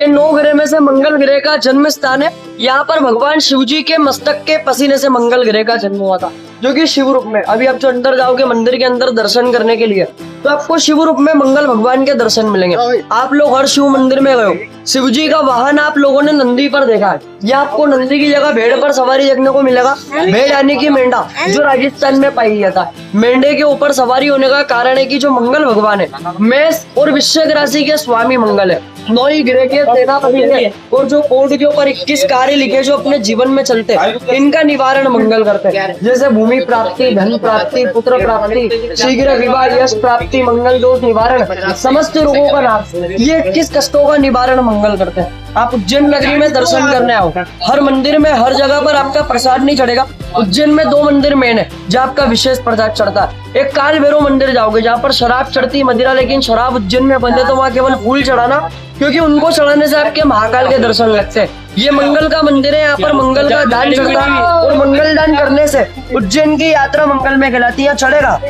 ये नौ ग्रह में से मंगल ग्रह का जन्म स्थान है। यहाँ पर भगवान शिव जी के मस्तक के पसीने से मंगल ग्रह का जन्म हुआ था, जो कि शिव रूप में। अभी आप जो अंदर जाओगे मंदिर के अंदर दर्शन करने के लिए तो आपको शिव रूप में मंगल भगवान के दर्शन मिलेंगे। आप लोग हर शिव मंदिर में गए हो। शिव जी का वाहन आप लोगों ने नंदी पर देखा है। ये आपको नंदी की जगह भेड़ पर सवारी देखने को मिलेगा। भेड़ यानी कि मेंढा, जो राजस्थान में पाई जाता है। मेंढे के ऊपर सवारी होने का कारण है की जो मंगल भगवान है मेष और वृश्चिक राशि के स्वामी मंगल है। नौ ही ग्रह के सेनापति है। और जो कोर्ट के ऊपर इक्कीस कार्य लिखे जो अपने जीवन में चलते इनका निवारण मंगल करते हैं। जैसे भूमि प्राप्ति, धन प्राप्ति, पुत्र प्राप्ति, शीघ्र विवाह, यश प्राप्ति, मंगल दोष निवारण, समस्त रोगों का नाश। ये इक्कीस कष्टों का निवारण मंगल करते हैं। आप उज्जैन नगरी में दर्शन करने आओ हर मंदिर में, हर जगह पर आपका प्रसाद नहीं चढ़ेगा। उज्जैन में दो मंदिर मेन है, जहाँ आपका विशेष प्रसाद चढ़ता है। एक काल भैरव मंदिर जाओगे, जहाँ पर शराब चढ़ती है मदिरा, लेकिन शराब उज्जैन में बंद है तो वहाँ केवल फूल चढ़ाना, क्योंकि उनको चढ़ाने से आपके महाकाल के दर्शन लगते हैं। ये मंगल का मंदिर है यहाँ पर मंगल का दान चढ़ता है और मंगल दान करने से उज्जैन की यात्रा मंगल में कहलाती है चढ़ेगा।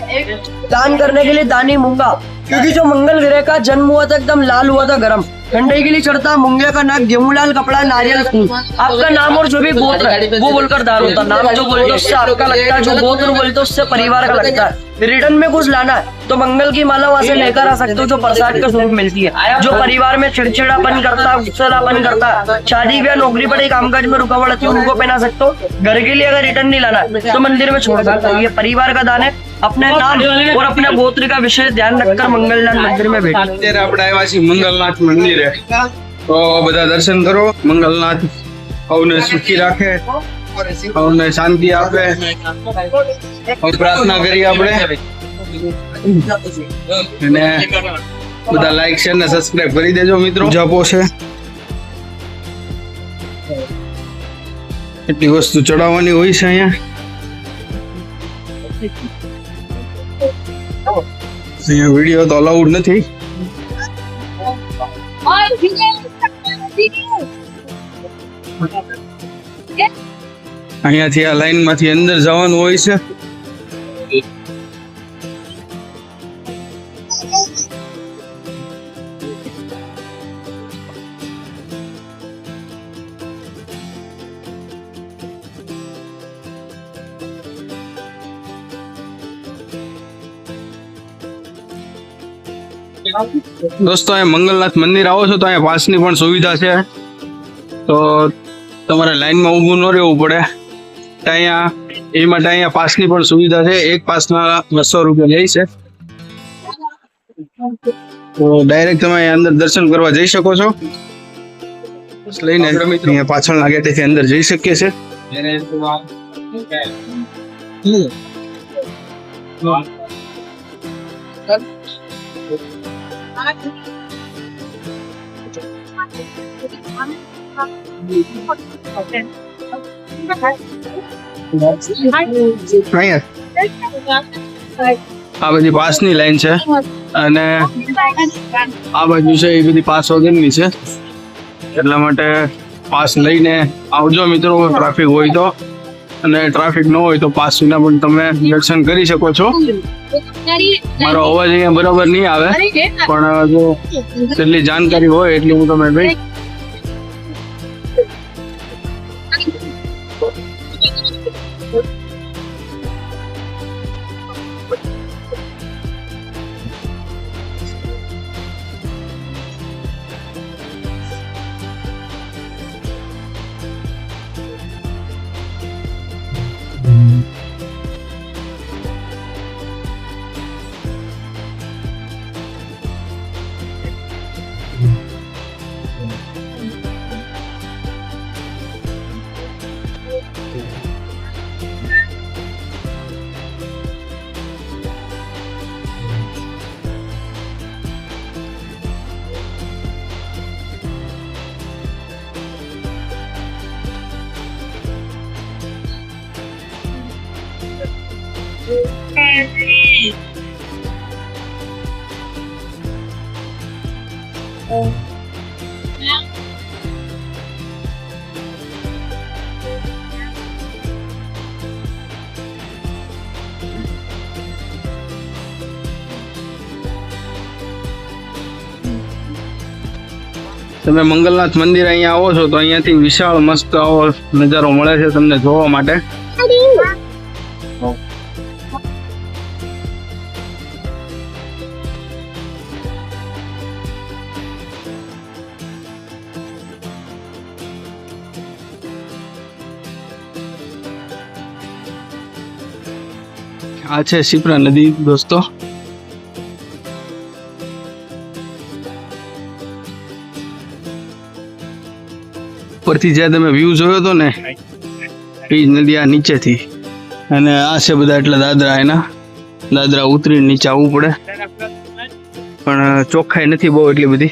दान करने के लिए दानी मूँगा क्योंकि जो मंगल ग्रह का जन्म हुआ था एकदम लाल हुआ था गरम। ठंडे के लिए चढ़ता मुंगे का नाक गेहूँ लाल कपड़ा नारियल फूल। आपका नाम और जो भी गोत्र है वो बोलकर दान होता नाम जो बोलते उससे आपका लगता है जो गोत्र बोलते उससे परिवार का लगता है। रिटर्न में कुछ लाना है तो मंगल की माला वहाँ से लेकर आ सकते हो जो प्रसाद के स्वरूप मिलती है जो परिवार में चिड़चिड़ापन करता है करता है शादी या नौकरी पर एक कामकाज में रुकावट आती है उनको पहना सकते हो घर के लिए अगर रिटर्न नहीं लाना है तो मंदिर में छोड़ सकते हो ये परिवार का दान है अपने नाम और अपने गोत्र का विशेष ध्यान रखकर मंगलनाथ मंदिर में बैठा। मंगलनाथ मंदिर है तो बता दर्शन करो मंगलनाथ સૌને સુખી રાખે સૌને શાંતિ આપે. પ્રાર્થના કરી આપણે. અને બધા લાઈક શેર ને સબસ્ક્રાઇબ કરી દેજો મિત્રો. જપો છે એટલી વસ્તુ ચડાવવાની હોય છે અહીંયા. અહીંયા વીડિયો તો અલાઉડ નથી. અહીંયાથી આ લાઈનમાંથી અંદર જવાનું હોય છે. દોસ્તો, અહીંયા મંગલનાથ મંદિર આવો છો તો અહીંયા પાસની પણ સુવિધા છે. તો તમારે લાઈનમાં ઊભું ન રહેવું પડે. અહીંયા એ માટે અહીંયા પાસની પણ સુવિધા છે એક પાસના બસો રૂપિયા લે છે તો ડાયરેક્ટ તમે અહીંયા અંદર દર્શન કરવા જઈ શકો છો બસ લઈને અહીંયા પાછળના ગેટેથી અંદર જઈ શકીએ છે અહીંયા આ બધી પાસની લાઈન છે. અને આ બાજુ છે એ બધી પાસ વગરની છે. એટલા માટે પાસ લઈને આવજો મિત્રો, ટ્રાફિક હોય તો. અને ટ્રાફિક ન હોય તો પાસ વિના પણ તમે દર્શન કરી શકો છો. મારો અવાજ અહીંયા બરાબર નહીં આવે. પણ જો જેટલી જાણકારી હોય એટલી હું તમને કહી તમે મંગલનાથ મંદિર અહીંયા આવો છો તો અહીંયાથી વિશાળ મસ્ત આવો નજારો મળે છે તમને જોવા માટે આ છે શિપ્રા નદી, દોસ્તો. ઉપરથી જે તમે વ્યૂ જોયો હતો ને, એ જ નદી આ નીચેથી. અને આ છે બધા એટલા દાદરા એના. દાદરા ઉતરીને નીચે આવવું પડે. પણ ચોખ્ખાઈ નથી બહુ એટલી બધી.